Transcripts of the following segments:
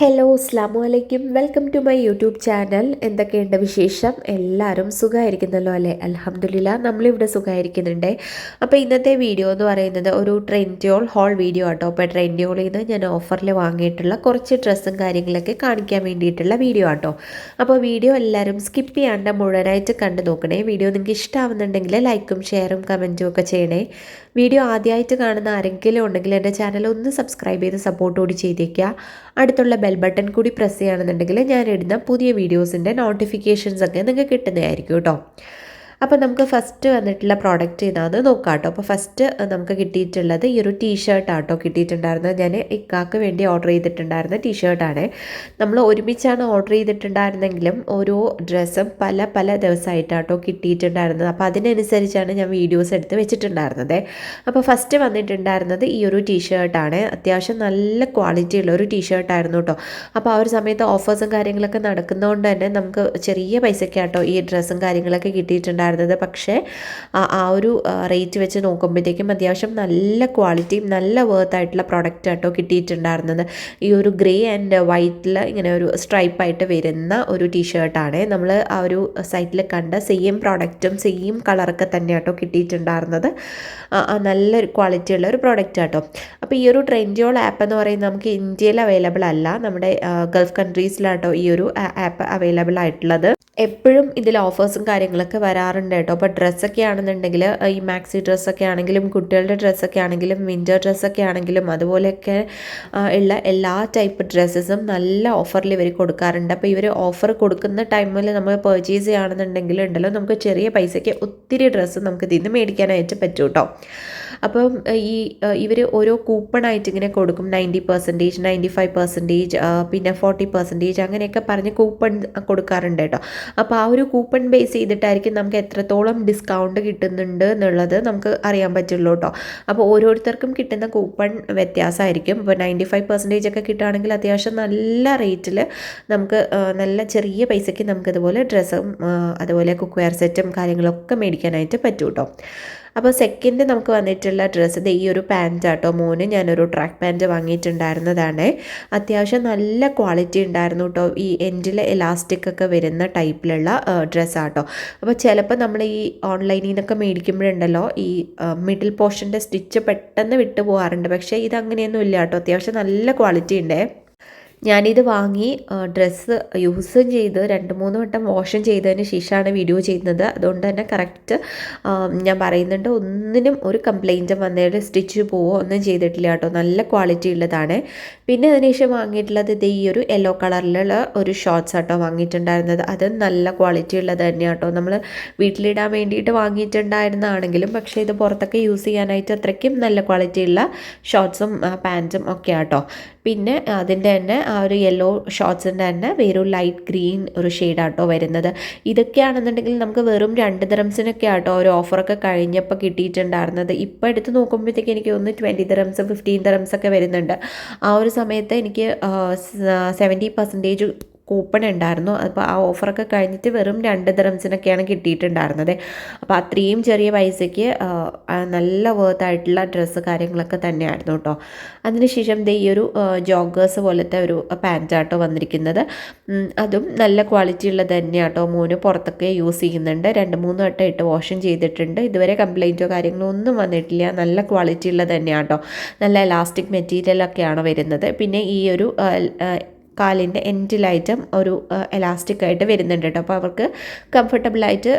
Hello അസ്ലാമു അലൈക്കും welcome to my YouTube channel എന്തൊക്കെയുണ്ട് വിശേഷം? എല്ലാവരും സുഖമായിരിക്കുന്നല്ലോ അല്ലേ? അലഹമ്മദില്ല നമ്മളിവിടെ സുഖമായിരിക്കുന്നുണ്ട്. അപ്പോൾ ഇന്നത്തെ വീഡിയോ എന്ന് പറയുന്നത് ഒരു ട്രെൻഡിയോൾ ഹോൾ വീഡിയോ ആട്ടോ. അപ്പോൾ ട്രെൻഡിയോളിൽ നിന്ന് ഞാൻ ഓഫറിൽ വാങ്ങിയിട്ടുള്ള കുറച്ച് ഡ്രസ്സും കാര്യങ്ങളൊക്കെ കാണിക്കാൻ വേണ്ടിയിട്ടുള്ള വീഡിയോ ആട്ടോ. അപ്പോൾ വീഡിയോ എല്ലാവരും സ്കിപ്പ് ചെയ്യാണ്ട് മുഴുവനായിട്ട് കണ്ടു നോക്കണേ. വീഡിയോ നിങ്ങൾക്ക് ഇഷ്ടമാവുന്നുണ്ടെങ്കിൽ ലൈക്കും ഷെയറും കമന്റും ഒക്കെ ചെയ്യണേ. വീഡിയോ ആദ്യമായിട്ട് കാണുന്ന ആരെങ്കിലും ഉണ്ടെങ്കിൽ എന്റെ ചാനൽ ഒന്ന് സബ്സ്ക്രൈബ് ചെയ്ത് സപ്പോർട്ട് കൂടി ചെയ്തേക്കുക. അടുത്തുള്ള ബെൽ ബട്ടൺ കൂടി പ്രസ് ചെയ്യുകയാണെന്നുണ്ടെങ്കിൽ ഞാൻ ഇടുന്ന പുതിയ വീഡിയോസിന്റെ നോട്ടിഫിക്കേഷൻസ് ഒക്കെ നിങ്ങൾക്ക് കിട്ടുന്നതായിരിക്കും കേട്ടോ. അപ്പോൾ നമുക്ക് ഫസ്റ്റ് വന്നിട്ടുള്ള പ്രോഡക്റ്റ് ഇതാണെന്ന് നോക്കാം കേട്ടോ അപ്പോൾ ഫസ്റ്റ് നമുക്ക് കിട്ടിയിട്ടുള്ളത് ഈ ഒരു ടീ ഷർട്ട് ആട്ടോ കിട്ടിയിട്ടുണ്ടായിരുന്നത്. ഞാൻ ഇക്കാക്ക് വേണ്ടി ഓർഡർ ചെയ്തിട്ടുണ്ടായിരുന്ന ടീ ഷർട്ടാണ് നമ്മൾ ഒരുമിച്ചാണ് ഓർഡർ ചെയ്തിട്ടുണ്ടായിരുന്നെങ്കിലും ഓരോ ഡ്രസ്സും പല പല ദിവസമായിട്ടാട്ടോ കിട്ടിയിട്ടുണ്ടായിരുന്നത്. അപ്പോൾ അതിനനുസരിച്ചാണ് ഞാൻ വീഡിയോസ് എടുത്ത് വെച്ചിട്ടുണ്ടായിരുന്നത്. അപ്പോൾ ഫസ്റ്റ് വന്നിട്ടുണ്ടായിരുന്നത് ഈ ഒരു ടീഷർട്ടാണ് അത്യാവശ്യം നല്ല ക്വാളിറ്റി ഉള്ള ഒരു ടീ ഷർട്ടായിരുന്നു കേട്ടോ അപ്പോൾ ആ ഒരു സമയത്ത് ഓഫേഴ്സും കാര്യങ്ങളൊക്കെ നടക്കുന്നതുകൊണ്ട് തന്നെ നമുക്ക് ചെറിയ പൈസയ്ക്കാട്ടോ ഈ ഡ്രസ്സും കാര്യങ്ങളൊക്കെ കിട്ടിയിട്ടുണ്ടായിരുന്നത് പക്ഷേ ആ ഒരു റേറ്റ് വെച്ച് നോക്കുമ്പോഴത്തേക്കും അത്യാവശ്യം നല്ല ക്വാളിറ്റിയും നല്ല വേർത്ത് ആയിട്ടുള്ള പ്രോഡക്റ്റ് ആട്ടോ കിട്ടിയിട്ടുണ്ടായിരുന്നത്. ഈ ഒരു ഗ്രേ ആൻഡ് വൈറ്റിൽ ഇങ്ങനെ ഒരു സ്ട്രൈപ്പായിട്ട് വരുന്ന ഒരു ടീഷർട്ടാണ് നമ്മൾ ആ ഒരു സൈറ്റിൽ കണ്ട സെയിം പ്രോഡക്റ്റും സെയിം കളറൊക്കെ തന്നെ ആട്ടോ കിട്ടിയിട്ടുണ്ടായിരുന്നത്. നല്ലൊരു ക്വാളിറ്റി ഉള്ള ഒരു പ്രോഡക്റ്റ് ആട്ടോ. അപ്പോൾ ഈ ഒരു ട്രെൻഡിയോൾ ആപ്പ് എന്ന് പറയുന്നത് നമുക്ക് ഇന്ത്യയിൽ അവൈലബിൾ അല്ല. നമ്മുടെ ഗൾഫ് കൺട്രീസിലാട്ടോ ഈ ഒരു ആപ്പ് അവൈലബിൾ ആയിട്ടുള്ളത്. എപ്പോഴും ഇതിൽ ഓഫേഴ്സും കാര്യങ്ങളൊക്കെ വരാറുണ്ട്. കേട്ടോ. അപ്പോൾ ഡ്രസ്സൊക്കെ ആണെന്നുണ്ടെങ്കിൽ ഈ മാക്സി ഡ്രസ്സൊക്കെ ആണെങ്കിലും കുട്ടികളുടെ ഡ്രസ്സൊക്കെ ആണെങ്കിലും വിന്റർ ഡ്രസ്സൊക്കെ ആണെങ്കിലും അതുപോലെയൊക്കെ ഉള്ള എല്ലാ ടൈപ്പ് ഡ്രസ്സസും നല്ല ഓഫറിൽ ഇവർ കൊടുക്കാറുണ്ട്. അപ്പോൾ ഇവർ ഓഫർ കൊടുക്കുന്ന ടൈമിൽ നമ്മൾ പർച്ചേസ് ചെയ്യുകയാണെന്നുണ്ടെങ്കിൽ ഉണ്ടല്ലോ നമുക്ക് ചെറിയ പൈസയ്ക്ക് ഒത്തിരി ഡ്രസ്സ് നമുക്ക് ഇതിൽ നിന്ന് മേടിക്കാനായിട്ട് പറ്റും കേട്ടോ അപ്പം ഈ ഇവർ ഓരോ കൂപ്പണായിട്ട് ഇങ്ങനെ കൊടുക്കും. Ninety percentage ninety five percentage പിന്നെ ഫോർട്ടി പെർസെന്റേജ് അങ്ങനെയൊക്കെ പറഞ്ഞ് കൂപ്പൺ കൊടുക്കാറുണ്ട് കേട്ടോ. അപ്പോൾ ആ ഒരു കൂപ്പൺ ബേസ് ചെയ്തിട്ടായിരിക്കും നമുക്ക് എത്രത്തോളം ഡിസ്കൗണ്ട് കിട്ടുന്നുണ്ട് എന്നുള്ളത് നമുക്ക് അറിയാൻ പറ്റുള്ളൂ കേട്ടോ. അപ്പോൾ ഓരോരുത്തർക്കും കിട്ടുന്ന കൂപ്പൺ വ്യത്യാസമായിരിക്കും. ഇപ്പോൾ നയന്റി ഫൈവ് പെർസെന്റേജ് ഒക്കെ കിട്ടുകയാണെങ്കിൽ അത്യാവശ്യം നല്ല റേറ്റിൽ നമുക്ക് നല്ല ചെറിയ പൈസയ്ക്ക് നമുക്കിതുപോലെ ഡ്രസ്സും അതുപോലെ കുക്ക്വെയർ സെറ്റും കാര്യങ്ങളൊക്കെ മേടിക്കാനായിട്ട് പറ്റും കേട്ടോ. അപ്പോൾ സെക്കൻഡ് നമുക്ക് വന്നിട്ടുള്ള ഡ്രസ്സ് ഇത് ഈ ഒരു പാന്റ് ആട്ടോ. മോന് ഞാനൊരു ട്രാക്ക് പാന്റ് വാങ്ങിയിട്ടുണ്ടായിരുന്നതാണ്. അത്യാവശ്യം നല്ല ക്വാളിറ്റി ഉണ്ടായിരുന്നു കേട്ടോ ഈ എൻഡിൽ എലാസ്റ്റിക് ഒക്കെ വരുന്ന ടൈപ്പിലുള്ള ഡ്രസ്സാട്ടോ അപ്പോൾ ചിലപ്പോൾ നമ്മൾ ഈ ഓൺലൈനിൽ നിന്നൊക്കെ മേടിക്കുമ്പോഴുണ്ടല്ലോ ഈ മിഡിൽ പോർഷന്റെ സ്റ്റിച്ച് പെട്ടെന്ന് വിട്ടു പോകാറുണ്ട്. പക്ഷേ ഇത് ഇല്ല കേട്ടോ അത്യാവശ്യം നല്ല ക്വാളിറ്റി ഉണ്ടേ. ഞാനിത് വാങ്ങി ഡ്രസ്സ് യൂസും ചെയ്ത് രണ്ട് മൂന്ന് വട്ടം വാഷും ചെയ്തതിന് ശേഷമാണ് വീഡിയോ ചെയ്യുന്നത്. അതുകൊണ്ട് തന്നെ കറക്റ്റ് ഞാൻ പറയുന്നുണ്ട് ഒന്നിനും ഒരു കംപ്ലൈന്റും വന്നതിൽ സ്റ്റിച്ച് പോവോ ഒന്നും ചെയ്തിട്ടില്ല കേട്ടോ. നല്ല ക്വാളിറ്റി ഉള്ളതാണ്. പിന്നെ അതിനുശേഷം വാങ്ങിയിട്ടുള്ളത് ഇത് ഈ ഒരു യെല്ലോ കളറിലുള്ള ഒരു ഷോർട്ട്സ് ആട്ടോ വാങ്ങിയിട്ടുണ്ടായിരുന്നത്. അത് നല്ല ക്വാളിറ്റി ഉള്ളത് തന്നെയാണ് കേട്ടോ. നമ്മൾ വീട്ടിലിടാൻ വേണ്ടിയിട്ട് വാങ്ങിയിട്ടുണ്ടായിരുന്നതാണെങ്കിലും പക്ഷേ ഇത് പുറത്തൊക്കെ യൂസ് ചെയ്യാനായിട്ട് അത്രയ്ക്കും നല്ല ക്വാളിറ്റി ഉള്ള ഷോർട്സും പാന്റും ഒക്കെ ആട്ടോ. പിന്നെ അതിന്റെ തന്നെ ആ ഒരു യെല്ലോ ഷോർട്സിന്റെ തന്നെ വേറൊരു ലൈറ്റ് ഗ്രീൻ ഒരു ഷെയ്ഡാട്ടോ വരുന്നത്. ഇതൊക്കെയാണെന്നുണ്ടെങ്കിൽ നമുക്ക് വെറും രണ്ട് ദിറംസിനൊക്കെ ആട്ടോ ഒരു ഓഫറൊക്കെ കഴിഞ്ഞപ്പോൾ കിട്ടിയിട്ടുണ്ടായിരുന്നത്. ഇപ്പോൾ എടുത്ത് നോക്കുമ്പോഴത്തേക്ക് എനിക്ക് ഒന്ന് ട്വന്റി ദിറംസ് ഫിഫ്റ്റീൻ ദിറംസ് ഒക്കെ വരുന്നുണ്ട്. ആ ഒരു സമയത്ത് എനിക്ക് സെവന്റി പെർസെന്റേജ് കൂപ്പൺ ഉണ്ടായിരുന്നു അപ്പോൾ ആ ഓഫറൊക്കെ കഴിഞ്ഞിട്ട് വെറും രണ്ട് ദിറംസിനൊക്കെയാണ് കിട്ടിയിട്ടുണ്ടായിരുന്നത്. അപ്പോൾ അത്രയും ചെറിയ പൈസയ്ക്ക് നല്ല വേർത്തായിട്ടുള്ള ഡ്രസ്സ് കാര്യങ്ങളൊക്കെ തന്നെയായിരുന്നു കേട്ടോ. അതിനുശേഷം ദേ ഈ ഒരു ജോഗേഴ്സ് പോലത്തെ ഒരു പാന്റാട്ടോ വന്നിരിക്കുന്നത്. അതും നല്ല ക്വാളിറ്റി ഉള്ളത് തന്നെയാട്ടോ മൂന്ന് പുറത്തൊക്കെ യൂസ് ചെയ്യുന്നുണ്ട്. രണ്ട് മൂന്ന് വട്ടം ഇട്ട് വാഷും ചെയ്തിട്ടുണ്ട്. ഇതുവരെ കംപ്ലൈന്റോ കാര്യങ്ങളോ ഒന്നും വന്നിട്ടില്ല. നല്ല ക്വാളിറ്റി ഉള്ളത് തന്നെയാട്ടോ നല്ല എലാസ്റ്റിക് മെറ്റീരിയലൊക്കെയാണ് വരുന്നത്. പിന്നെ ഈ ഒരു കാലിന്റെ എൻഡിലായിട്ടും ഒരു എലാസ്റ്റിക് ആയിട്ട് വരുന്നുണ്ട് കേട്ടോ. അപ്പോൾ അവർക്ക് കംഫർട്ടബിളായിട്ട്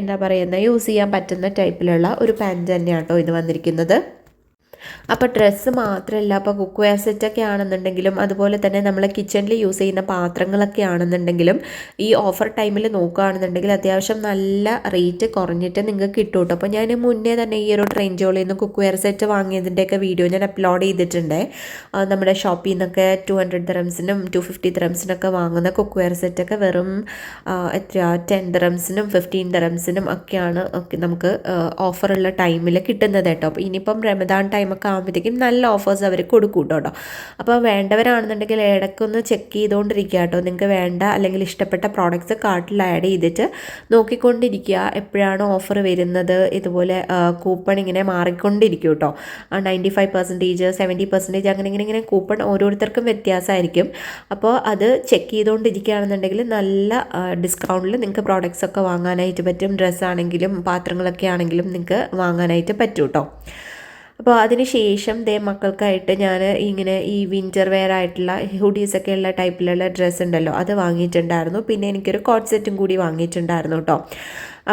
എന്താ പറയുന്നത് യൂസ് ചെയ്യാൻ പറ്റുന്ന ടൈപ്പിലുള്ള ഒരു പാന്റ് തന്നെയാണ് കേട്ടോ ഇത് വന്നിരിക്കുന്നത്. അപ്പോൾ ഡ്രസ്സ് മാത്രമല്ല അപ്പോൾ കുക്ക് വെയർ സെറ്റൊക്കെ ആണെന്നുണ്ടെങ്കിലും അതുപോലെ തന്നെ നമ്മൾ കിച്ചണിൽ യൂസ് ചെയ്യുന്ന പാത്രങ്ങളൊക്കെ ആണെന്നുണ്ടെങ്കിലും ഈ ഓഫർ ടൈമിൽ നോക്കുകയാണെന്നുണ്ടെങ്കിൽ അത്യാവശ്യം നല്ല റേറ്റ് കുറഞ്ഞിട്ട് നിങ്ങൾക്ക് കിട്ടും കേട്ടോ അപ്പോൾ ഞാൻ മുന്നേ തന്നെ ഈ ഒരു ട്രെയിൻ നിന്ന് കുക്ക് വെയർ സെറ്റ് വാങ്ങിയതിന്റെയൊക്കെ വീഡിയോ ഞാൻ അപ്ലോഡ് ചെയ്തിട്ടുണ്ട്. നമ്മുടെ ഷോപ്പിൽ നിന്നൊക്കെ ടു ഹൺഡ്രഡ് ദ്രംസിനും ടു ഫിഫ്റ്റി ദ്രംസിനൊക്കെ വാങ്ങുന്ന കുക്ക് വെയർ സെറ്റൊക്കെ വെറും എത്ര ടെൻ ദ്രംസിനും ഫിഫ്റ്റീൻ ദ്രംസിനും ഒക്കെയാണ് നമുക്ക് ഓഫറുള്ള ടൈമിൽ കിട്ടുന്നത് കേട്ടോ അപ്പോൾ ഇനിയിപ്പം റമദാൻ ടൈം ടൈമൊക്കെ ആകുമ്പോഴത്തേക്കും നല്ല ഓഫേഴ്സ് അവർ കൊടുക്കും കേട്ടോ അപ്പോൾ വേണ്ടവരാണെന്നുണ്ടെങ്കിൽ ഇടയ്ക്കൊന്ന് ചെക്ക് ചെയ്തുകൊണ്ടിരിക്കുക കേട്ടോ. നിങ്ങൾക്ക് വേണ്ട അല്ലെങ്കിൽ ഇഷ്ടപ്പെട്ട പ്രോഡക്റ്റ്സ് കാർട്ടിൽ ആഡ് ചെയ്തിട്ട് നോക്കിക്കൊണ്ടിരിക്കുക. എപ്പോഴാണ് ഓഫർ വരുന്നത്? ഇതുപോലെ കൂപ്പൺ ഇങ്ങനെ മാറിക്കൊണ്ടിരിക്കും കേട്ടോ. Ninety five percentage seventy percentage അങ്ങനെ ഇങ്ങനെ ഇങ്ങനെ കൂപ്പൺ ഓരോരുത്തർക്കും വ്യത്യാസമായിരിക്കും. അപ്പോൾ അത് ചെക്ക് ചെയ്തുകൊണ്ടിരിക്കുകയാണെന്നുണ്ടെങ്കിൽ നല്ല ഡിസ്കൗണ്ടിൽ നിങ്ങൾക്ക് പ്രോഡക്റ്റ്സ് ഒക്കെ വാങ്ങാനായിട്ട് പറ്റും. ഡ്രസ്സാണെങ്കിലും പാത്രങ്ങളൊക്കെ ആണെങ്കിലും നിങ്ങൾക്ക് വാങ്ങാനായിട്ട് പറ്റും കേട്ടോ. അപ്പോൾ അതിന് ശേഷം ദേ മക്കൾക്കായിട്ട് ഞാൻ ഇങ്ങനെ ഈ വിന്റർ വെയർ ആയിട്ടുള്ള ഹുഡീസൊക്കെ ഉള്ള ടൈപ്പിലുള്ള ഡ്രസ്സ് ഉണ്ടല്ലോ അത് വാങ്ങിയിട്ടുണ്ടായിരുന്നു. പിന്നെ എനിക്കൊരു കോട്ട് സെറ്റും കൂടി വാങ്ങിയിട്ടുണ്ടായിരുന്നു കേട്ടോ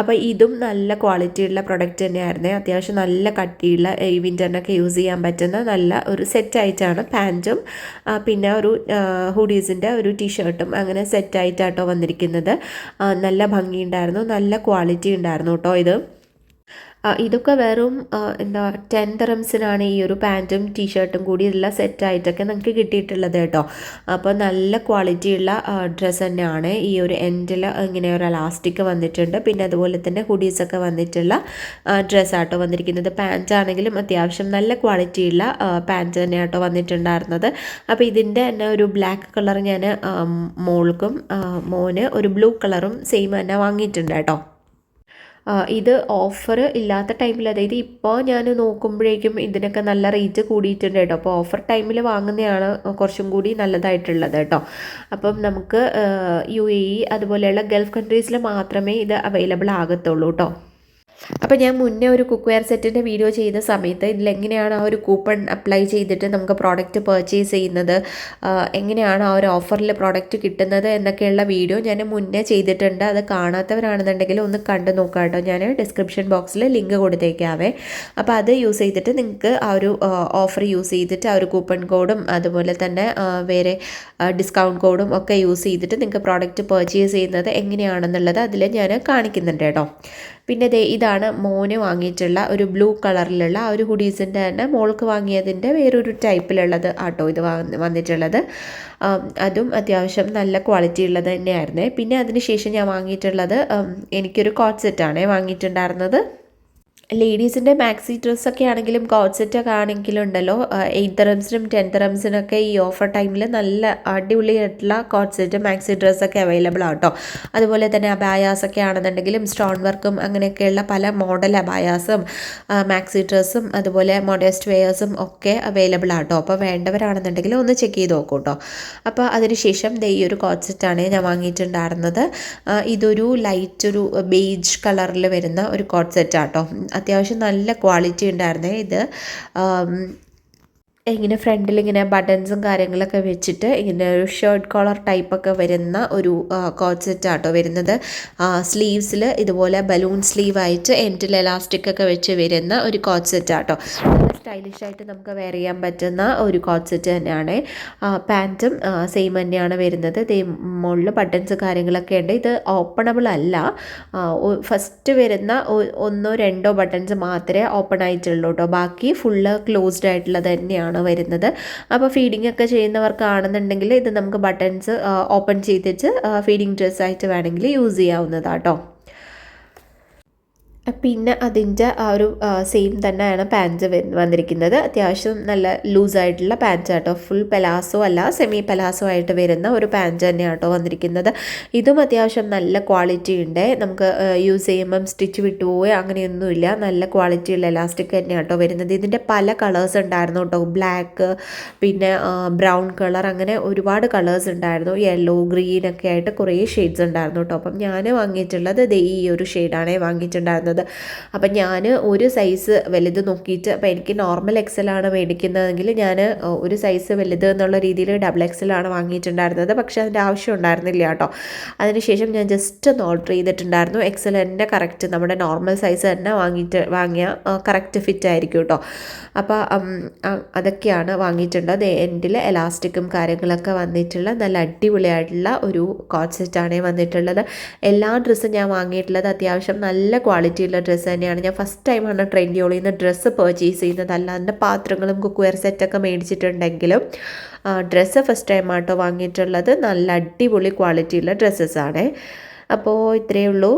അപ്പോൾ ഇതും നല്ല ക്വാളിറ്റിയുള്ള പ്രൊഡക്റ്റ് തന്നെയായിരുന്നു. അത്യാവശ്യം നല്ല കട്ടിയുള്ള ഈ വിന്ററിനൊക്കെ യൂസ് ചെയ്യാൻ പറ്റുന്ന നല്ല ഒരു സെറ്റായിട്ടാണ് പാന്റും പിന്നെ ഒരു ഹുഡീസിന്റെ ഒരു ടീഷർട്ടും അങ്ങനെ സെറ്റായിട്ടാട്ടോ വന്നിരിക്കുന്നത്. നല്ല ഭംഗിയുണ്ടായിരുന്നു നല്ല ക്വാളിറ്റി ഉണ്ടായിരുന്നു കേട്ടോ ഇത്. ഇതൊക്കെ വെറും എന്താ ടെൻ തെറംസിനാണ് ഈ ഒരു പാന്റും ടീഷർട്ടും കൂടി ഉള്ള സെറ്റായിട്ടൊക്കെ നമുക്ക് കിട്ടിയിട്ടുള്ളത് കേട്ടോ. അപ്പോൾ നല്ല ക്വാളിറ്റിയുള്ള ഡ്രസ്സ് തന്നെയാണ്. ഈ ഒരു എൻഡിൽ ഇങ്ങനെ ഒരു അലാസ്റ്റിക് വന്നിട്ടുണ്ട്. പിന്നെ അതുപോലെ തന്നെ ഹുഡീസൊക്കെ വന്നിട്ടുള്ള ഡ്രസ്സാട്ടോ വന്നിരിക്കുന്നത്. പാന്റ് ആണെങ്കിലും അത്യാവശ്യം നല്ല ക്വാളിറ്റിയുള്ള പാന്റ് തന്നെയാട്ടോ വന്നിട്ടുണ്ടായിരുന്നത്. അപ്പോൾ ഇതിന്റെ തന്നെ ഒരു ബ്ലാക്ക് കളർ ഞാൻ മോൾക്കും മോന് ഒരു ബ്ലൂ കളറും സെയിം തന്നെ വാങ്ങിയിട്ടുണ്ട് കേട്ടോ. ഇത് ഓഫർ ഇല്ലാത്ത ടൈമിൽ അതായത് ഇപ്പോൾ ഞാൻ നോക്കുമ്പോഴേക്കും ഇതിനൊക്കെ നല്ല റേറ്റ് കൂടിയിട്ടുണ്ട് കേട്ടോ. അപ്പോൾ ഓഫർ ടൈമിൽ വാങ്ങുന്നതാണ് കുറച്ചും കൂടി നല്ലതായിട്ടുള്ളത് കേട്ടോ. അപ്പം നമുക്ക് യു എ ഇ അതുപോലെയുള്ള ഗൾഫ് കൺട്രീസിൽ മാത്രമേ ഇത് അവൈലബിൾ ആകത്തുള്ളൂ കേട്ടോ. അപ്പോൾ ഞാൻ മുന്നേ ഒരു കുക്ക് വെയർ സെറ്റിന്റെ വീഡിയോ ചെയ്ത സമയത്ത് ഇതിലെങ്ങനെയാണ് ആ ഒരു കൂപ്പൺ അപ്ലൈ ചെയ്തിട്ട് നമുക്ക് പ്രോഡക്റ്റ് പർച്ചേസ് ചെയ്യുന്നത്? എങ്ങനെയാണ് ആ ഒരു ഓഫറിൽ പ്രോഡക്റ്റ് കിട്ടുന്നത് എന്നൊക്കെയുള്ള വീഡിയോ ഞാൻ മുന്നേ ചെയ്തിട്ടുണ്ട്. അത് കാണാത്തവരാണെന്നുണ്ടെങ്കിൽ ഒന്ന് കണ്ടു നോക്കാം കേട്ടോ. ഞാൻ ഡിസ്ക്രിപ്ഷൻ ബോക്സിൽ ലിങ്ക് കൊടുത്തേക്കാവേ. അപ്പോൾ അത് യൂസ് ചെയ്തിട്ട് നിങ്ങൾക്ക് ആ ഒരു ഓഫർ യൂസ് ചെയ്തിട്ട് ആ ഒരു കൂപ്പൺ കോഡും അതുപോലെ തന്നെ വേറെ ഡിസ്കൗണ്ട് കോഡും ഒക്കെ യൂസ് ചെയ്തിട്ട് നിങ്ങൾക്ക് പ്രോഡക്റ്റ് പർച്ചേസ് ചെയ്യുന്നത് എങ്ങനെയാണെന്നുള്ളത് അതിൽ ഞാൻ കാണിക്കുന്നുണ്ട് കേട്ടോ. പിന്നെ ദേ ഇതാണ് മോന് വാങ്ങിയിട്ടുള്ള ഒരു ബ്ലൂ കളറിലുള്ള ആ ഒരു ഹുഡീസിന്റെ തന്നെ മോൾക്ക് വാങ്ങിയതിന്റെ വേറൊരു ടൈപ്പിലുള്ളത് ആട്ടോ ഇത് വന്നിട്ടുള്ളത്. അതും അത്യാവശ്യം നല്ല ക്വാളിറ്റി ഉള്ളത് തന്നെയായിരുന്നേ. പിന്നെ അതിന് ശേഷം ഞാൻ വാങ്ങിയിട്ടുള്ളത് എനിക്കൊരു കോട്ട് സെറ്റാണ് വാങ്ങിയിട്ടുണ്ടായിരുന്നത്. ലേഡീസിന്റെ മാക്സി ഡ്രസ്സൊക്കെ ആണെങ്കിലും കോട്ട് സെറ്റൊക്കെ ആണെങ്കിലും ഉണ്ടല്ലോ എയ്റ്റ് റംസിനും ടെൻ റംസിനൊക്കെ ഈ ഓഫർ ടൈമിൽ നല്ല അടിപൊളിയായിട്ടുള്ള കോട്ട് സെറ്റ് മാക്സി ഡ്രസ്സൊക്കെ അവൈലബിൾ ആട്ടോ. അതുപോലെ തന്നെ അബായാസൊക്കെ ആണെന്നുണ്ടെങ്കിലും സ്റ്റോൺ വർക്കും അങ്ങനെയൊക്കെയുള്ള പല മോഡൽ അബായാസും മാക്സി ഡ്രസ്സും അതുപോലെ മോഡേസ്റ്റ് വെയേഴ്സും ഒക്കെ അവൈലബിൾ ആട്ടോ. അപ്പോൾ വേണ്ടവരാണെന്നുണ്ടെങ്കിൽ ഒന്ന് ചെക്ക് ചെയ്ത് നോക്കൂ കേട്ടോ അപ്പോൾ അതിനുശേഷം ദേ ഈ ഒരു കോട്ട് സെറ്റാണ് ഞാൻ വാങ്ങിയിട്ടുണ്ടായിരുന്നത്. ഇതൊരു ലൈറ്റ് ഒരു ബേജ് കളറിൽ വരുന്ന ഒരു കോട്ട് സെറ്റാട്ടോ അത്യാവശ്യം നല്ല ക്വാളിറ്റി ഉണ്ടായിരുന്നേ ഇത്. ഇങ്ങനെ ഫ്രണ്ടിൽ ഇങ്ങനെ ബട്ടൺസും കാര്യങ്ങളൊക്കെ വെച്ചിട്ട് ഇങ്ങനെ ഒരു ഷർട്ട് കോളർ ടൈപ്പൊക്കെ വരുന്ന ഒരു കോട്ട് സെറ്റാട്ടോ വരുന്നത്. സ്ലീവ്സിൽ ഇതുപോലെ ബലൂൺ സ്ലീവ് ആയിട്ട് എൻഡിൽ എലാസ്റ്റിക് ഒക്കെ വെച്ച് വരുന്ന ഒരു കോട്ട് സെറ്റാട്ടോ നല്ല സ്റ്റൈലിഷ് ആയിട്ട് നമുക്ക് വെയർ ചെയ്യാൻ പറ്റുന്ന ഒരു കോട്ട് സെറ്റ് തന്നെയാണ് പാന്റും സെയിം തന്നെയാണ് വരുന്നത്. ഇതേ മുകളിൽ ബട്ടൺസ് കാര്യങ്ങളൊക്കെ ഉണ്ട്. ഇത് ഓപ്പണബിൾ അല്ല. ഫസ്റ്റ് വരുന്ന ഒന്നോ രണ്ടോ ബട്ടൺസ് മാത്രമേ ഓപ്പൺ ആയിട്ടുള്ളൂ കേട്ടോ ബാക്കി ഫുള്ള് ക്ലോസ്ഡ് ആയിട്ടുള്ളത് തന്നെയാണ്. ആണ് വരുന്നത്. അപ്പോൾ ഫീഡിംഗ് ഒക്കെ ചെയ്യുന്നവർക്കാണെന്നുണ്ടെങ്കിൽ ഇത് നമുക്ക് ബട്ടൺസ് ഓപ്പൺ ചെയ്തിട്ട് ഫീഡിംഗ് ഡ്രസ്സായിട്ട് വേണമെങ്കിൽ യൂസ് ചെയ്യാവുന്നതാട്ടോ. പിന്നെ അതിന്റെ ആ ഒരു സെയിം തന്നെയാണ് പാന്റ് വന്നിരിക്കുന്നത്. അത്യാവശ്യം നല്ല ലൂസായിട്ടുള്ള പാന്റ് ആട്ടോ. ഫുൾ പെലാസോ അല്ല സെമി പെലാസോ ആയിട്ട് വരുന്ന ഒരു പാന്റ് തന്നെയാണ് വന്നിരിക്കുന്നത്. ഇതും അത്യാവശ്യം നല്ല ക്വാളിറ്റി ഉണ്ട്. നമുക്ക് യൂസ് ചെയ്യുമ്പം സ്റ്റിച്ച് വിട്ടുപോയി അങ്ങനെയൊന്നുമില്ല. നല്ല ക്വാളിറ്റിയുള്ള എലാസ്റ്റിക് തന്നെയാണ് കേട്ടോ വരുന്നത്. ഇതിന്റെ പല കളേഴ്സ് ഉണ്ടായിരുന്നു കേട്ടോ. ബ്ലാക്ക് പിന്നെ ബ്രൗൺ കളർ അങ്ങനെ ഒരുപാട് കളേഴ്സ് ഉണ്ടായിരുന്നു. യെല്ലോ ഗ്രീൻ ഒക്കെ ആയിട്ട് കുറേ ഷെയ്ഡ്സ് ഉണ്ടായിരുന്നു കേട്ടോ. അപ്പം ഞാൻ വാങ്ങിയിട്ടുള്ളത് ഈ ഒരു ഷെയ്ഡാണ് വാങ്ങിയിട്ടുണ്ടായിരുന്നത്. വരുന്നത്. അപ്പം ഞാൻ ഒരു സൈസ് വലുത് നോക്കിയിട്ട് അപ്പോൾ എനിക്ക് നോർമൽ എക്സലാണ് മേടിക്കുന്നതെങ്കിൽ ഞാൻ ഒരു സൈസ് വലുത് എന്നുള്ള രീതിയിൽ ഡബിൾ എക്സലാണ് വാങ്ങിയിട്ടുണ്ടായിരുന്നത്. പക്ഷേ അതിന്റെ ആവശ്യം ഉണ്ടായിരുന്നില്ല കേട്ടോ. അതിനുശേഷം ഞാൻ ജസ്റ്റ് ഒന്ന് ഓർഡർ ചെയ്തിട്ടുണ്ടായിരുന്നു. എക്സൽ തന്നെ കറക്റ്റ് നമ്മുടെ നോർമൽ സൈസ് തന്നെ വാങ്ങിയിട്ട് വാങ്ങിയ കറക്റ്റ് ഫിറ്റ് ആയിരിക്കും കേട്ടോ. അപ്പോൾ അതൊക്കെയാണ് വാങ്ങിയിട്ടുള്ളത്. എൻഡിൽ എലാസ്റ്റിക്കും കാര്യങ്ങളൊക്കെ വന്നിട്ടുള്ള നല്ല അടിപൊളിയായിട്ടുള്ള ഒരു കോൺസെറ്റാണ് സെറ്റാണ് വന്നിട്ടുള്ളത്. എല്ലാ ഡ്രസ്സും ഞാൻ വാങ്ങിയിട്ടുള്ളത് അത്യാവശ്യം നല്ല ക്വാളിറ്റി ഉള്ള ഡ്രസ്സ് തന്നെയാണ്. ഞാൻ ഫസ്റ്റ് ടൈമാണ് ട്രെൻഡിയോളിൽ നിന്ന് ഡ്രസ്സ് പർച്ചേസ് ചെയ്യുന്നത്. അല്ലാതെ പാത്രങ്ങളും കുക്കുവെയർ സെറ്റൊക്കെ മേടിച്ചിട്ടുണ്ടെങ്കിലും ഡ്രസ്സ് ഫസ്റ്റ് ടൈം ആട്ടോ വാങ്ങിയിട്ടുള്ളത്. നല്ല അടിപൊളി ക്വാളിറ്റിയുള്ള ഡ്രസ്സസ് ആണ്. അപ്പോൾ ഇത്രയേ ഉള്ളൂ.